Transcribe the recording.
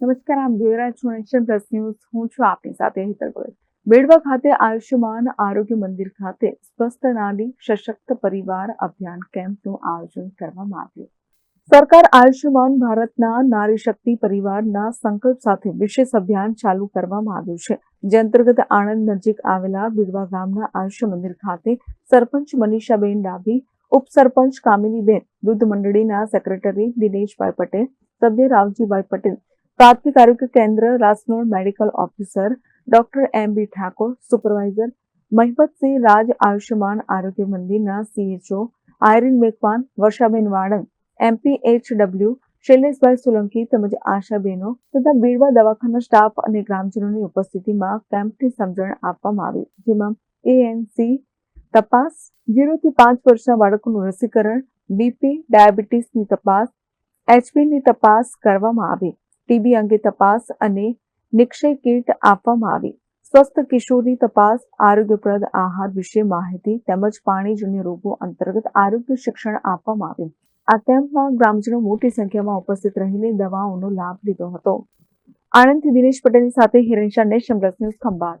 નમસ્કાર, આમ જોઈ છો નેશન પ્લસ ન્યૂઝ. હું છું આપની સાથે હિતર ગોયલ. બેડવા ખાતે આયુષ્યમાન આરોગ્ય મંદિર ખાતે સ્વસ્થ નારી સશક્ત પરિવાર અભિયાન કેમ્પનું આયોજન કરવામાં આવ્યું. સરકાર આયુષ્યમાન ભારતના નારી શક્તિ પરિવારના સંકલ્પ સાથે વિશેષ અભિયાન ચાલુ કરવામાં આવ્યું છે. જે અંતર્ગત આણંદ નજીક આવેલા બિડવા ગામના આયુષ્ય મંદિર ખાતે સરપંચ મનીષાબેન ડાભી, ઉપસરપંચ કામિનીબેન, દૂધ મંડળીના સેક્રેટરી દિનેશભાઈ પટેલ, સભ્ય રાવજીભાઈ પટેલ પ્રાથમિક આરોગ્ય કેન્દ્ર Rasnod medical officer, doctor M B Thakor, supervisor Mahipatsinh Raj, Ayushman આરોગ્ય મંદિરના સીએચઓ આયરીન મેકવાન, વર્ષાબેન વાળંદ એમપીએચડબલ્યુ શૈલેષભાઈ સોલંકી તેમજ આશાબેનો તથા બીડવા દવાખાના સ્ટાફ અને ગ્રામજનોની ઉપસ્થિતિમાં કેમ્પની સમજણ આપવામાં આવી. જેમાં એએનસી તપાસ ઝીરોથી પાંચ વર્ષના બાળકોનું રસીકરણ બીપી ડાયાબિટીસની તપાસ એચપીની તપાસ કરવામાં આવી. ટીબી અંગે તપાસ અને નિક્ષય કીટ આપવામાં આવી. સ્વસ્થ કિશોરની તપાસ, આરોગ્યપ્રદ આહાર વિશે માહિતી તેમજ પાણીજન્ય રોગો અંતર્ગત આરોગ્ય શિક્ષણ આપવામાં આવ્યું. આ કેમ્પમાં ગ્રામજનો મોટી સંખ્યામાં ઉપસ્થિત રહીને દવાઓનો લાભ લીધો હતો. આણંદથી દિનેશ પટેલની સાથે Hiren Shah nation plus news Khambhat.